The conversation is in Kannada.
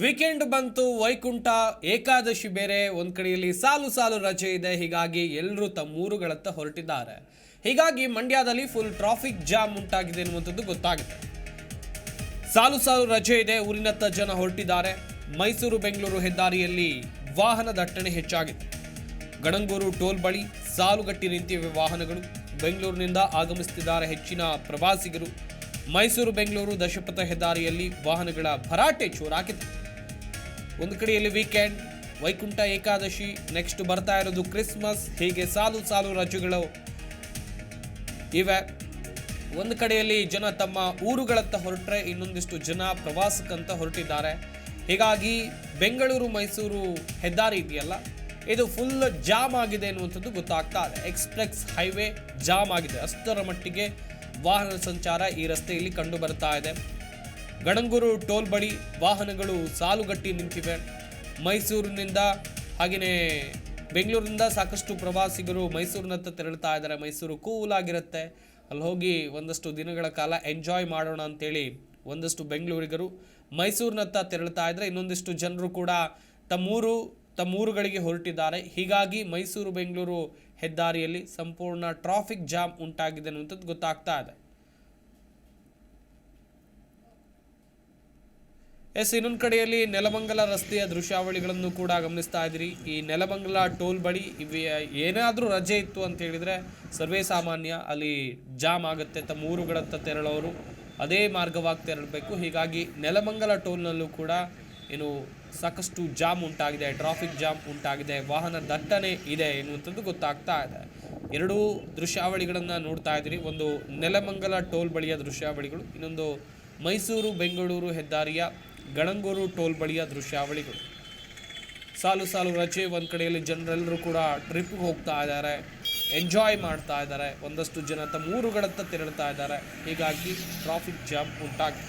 ವೀಕೆಂಡ್ ಬಂತು, ವೈಕುಂಠ, ಏಕಾದಶಿ ಬೇರೆ, ಒಂದ್ ಕಡೆಯಲ್ಲಿ ಸಾಲು ಸಾಲು ರಜೆ ಇದೆ, ಹೀಗಾಗಿ ಎಲ್ಲರೂ ತಮ್ಮ ತಮ್ಮೂರುಗಳತ್ತ ಹೊರಟಿದ್ದಾರೆ. ಹೀಗಾಗಿ ಮಂಡ್ಯದಲ್ಲಿ ಫುಲ್ ಟ್ರಾಫಿಕ್ ಜಾಮ್ ಉಂಟಾಗಿದೆ ಎನ್ನುವಂಥದ್ದು ಗೊತ್ತಾಗಿದೆ ಸಾಲು ಸಾಲು ರಜೆ ಇದೆ, ಊರಿನತ್ತ ಜನ ಹೊರಟಿದ್ದಾರೆ. ಮೈಸೂರು, ಬೆಂಗಳೂರು ಹೆದ್ದಾರಿಯಲ್ಲಿ ವಾಹನ ದಟ್ಟಣೆ ಹೆಚ್ಚಾಗಿದೆ. ಗಣಂಗೂರು ಟೋಲ್ ಬಳಿ ಸಾಲುಗಟ್ಟಿ ನಿಂತಿವೆ ವಾಹನಗಳು ಬೆಂಗಳೂರಿನಿಂದ ಆಗಮಿಸುತ್ತಿದ್ದಾರೆ ಹೆಚ್ಚಿನ ಪ್ರವಾಸಿಗರು. ಮೈಸೂರು, ಬೆಂಗಳೂರು ದಶಪಥ ಹೆದ್ದಾರಿಯಲ್ಲಿ ವಾಹನಗಳ ಭರಾಟೆ ಜೋರಾಗಿದೆ. ಒಂದು ಕಡೆಯಲ್ಲಿ ವೀಕೆಂಡ್ ವೈಕುಂಠ ಏಕಾದಶಿ ನೆಕ್ಸ್ಟ್ ಬರ್ತಾ ಇರೋದು ಕ್ರಿಸ್ಮಸ್ ಹೀಗೆ ಸಾಲು ಸಾಲು ರಜೆಗಳು ಇವೆ. ಒಂದು ಕಡೆಯಲ್ಲಿ ಜನ ತಮ್ಮ ಊರುಗಳತ್ತ ಹೊರಟ್ರೆ ಇನ್ನೊಂದಿಷ್ಟು ಜನ ಪ್ರವಾಸಕ್ಕಂತ ಹೊರಟಿದ್ದಾರೆ. ಹೀಗಾಗಿ ಬೆಂಗಳೂರು, ಮೈಸೂರು ಹೆದ್ದಾರಿ ಇದೆಯಲ್ಲ, ಇದು ಫುಲ್ ಜಾಮ್ ಆಗಿದೆ ಅನ್ನುವಂಥದ್ದು ಗೊತ್ತಾಗ್ತಾ ಇದೆ. ಎಕ್ಸ್ಪ್ರೆಸ್ ಹೈವೇ ಜಾಮ್ ಆಗಿದೆ. ಅಷ್ಟರ ಮಟ್ಟಿಗೆ ವಾಹನ ಸಂಚಾರ ಈ ರಸ್ತೆಯಲ್ಲಿ ಕಂಡು ಬರ್ತಾ ಇದೆ. ಗಣಂಗೂರು ಟೋಲ್ ಬಳಿ ವಾಹನಗಳು ಸಾಲುಗಟ್ಟಿ ನಿಂತಿವೆ. ಮೈಸೂರಿನಿಂದ ಹಾಗೆಯೇ ಬೆಂಗಳೂರಿನಿಂದ ಸಾಕಷ್ಟು ಪ್ರವಾಸಿಗರು ಮೈಸೂರಿನತ್ತ ತೆರಳ್ತಾ ಇದ್ದಾರೆ. ಮೈಸೂರು ಕೂಲ್ ಆಗಿರುತ್ತೆ ಅಲ್ಲಿ ಹೋಗಿ ಒಂದಷ್ಟು ದಿನಗಳ ಕಾಲ ಎಂಜಾಯ್ ಮಾಡೋಣ ಅಂತೇಳಿ ಒಂದಷ್ಟು ಬೆಂಗಳೂರಿಗರು ಮೈಸೂರಿನತ್ತ ತೆರಳ್ತಾ ಇದ್ದರೆ. ಇನ್ನೊಂದಿಷ್ಟು ಜನರು ಕೂಡ ತಮ್ಮೂರು, ತಮ್ಮೂರುಗಳಿಗೆ ಹೊರಟಿದ್ದಾರೆ. ಹೀಗಾಗಿ ಮೈಸೂರು, ಬೆಂಗಳೂರು ಹೆದ್ದಾರಿಯಲ್ಲಿ ಸಂಪೂರ್ಣ ಟ್ರಾಫಿಕ್ ಜಾಮ್ ಉಂಟಾಗಿದೆ ಅನ್ನುವಂಥದ್ದು ಗೊತ್ತಾಗ್ತಾ ಇದೆ. ಎಸ್, ಇನ್ನೊಂದು ಕಡೆಯಲ್ಲಿ ನೆಲಮಂಗಲ ರಸ್ತೆಯ ದೃಶ್ಯಾವಳಿಗಳನ್ನು ಕೂಡ ಗಮನಿಸ್ತಾ ಇದ್ದೀರಿ. ಈ ನೆಲಮಂಗಲ ಟೋಲ್ ಬಳಿ ಇವೆ, ಏನಾದರೂ ರಜೆ ಇತ್ತು ಅಂತ ಹೇಳಿದರೆ ಸರ್ವೇ ಸಾಮಾನ್ಯ, ಅಲ್ಲಿ ಜಾಮ್ ಆಗುತ್ತೆ, ತಮ್ಮ ಊರುಗಳತ್ತ ತೆರಳೋರು ಅದೇ ಮಾರ್ಗವಾಗಿ ತೆರಳಬೇಕು. ಹೀಗಾಗಿ ನೆಲಮಂಗಲ ಟೋಲ್ನಲ್ಲೂ ಕೂಡ ಏನು ಸಾಕಷ್ಟು ಜಾಮ್ ಉಂಟಾಗಿದೆ, ಟ್ರಾಫಿಕ್ ಜಾಮ್ ಉಂಟಾಗಿದೆ, ವಾಹನ ದಟ್ಟಣೆ ಇದೆ ಎನ್ನುವಂಥದ್ದು ಗೊತ್ತಾಗ್ತಾ ಇದೆ. ಎರಡೂ ದೃಶ್ಯಾವಳಿಗಳನ್ನು ನೋಡ್ತಾ ಇದ್ದೀರಿ. ಒಂದು ನೆಲಮಂಗಲ ಟೋಲ್ ಬಳಿಯ ದೃಶ್ಯಾವಳಿಗಳು, ಇನ್ನೊಂದು ಮೈಸೂರು ಬೆಂಗಳೂರು ಹೆದ್ದಾರಿಯ ಗಣಂಗೂರು ಟೋಲ್ ಬಳಿಯ ದೃಶ್ಯಾವಳಿಗಳು. ಸಾಲು ಸಾಲು ರಜೆ, ಒಂದು ಕಡೆಯಲ್ಲಿ ಜನರೆಲ್ಲರೂ ಕೂಡ ಟ್ರಿಪ್ಗೆ ಹೋಗ್ತಾ ಇದ್ದಾರೆ. ಎಂಜಾಯ್ ಮಾಡ್ತಾ ಇದ್ದಾರೆ. ಒಂದಷ್ಟು ಜನ ತಮ್ಮ ಊರುಗಳತ್ತ ತೆರಳ್ತಾ ಇದ್ದಾರೆ. ಹೀಗಾಗಿ ಟ್ರಾಫಿಕ್ ಜಾಮ್ ಉಂಟಾಗಿದೆ.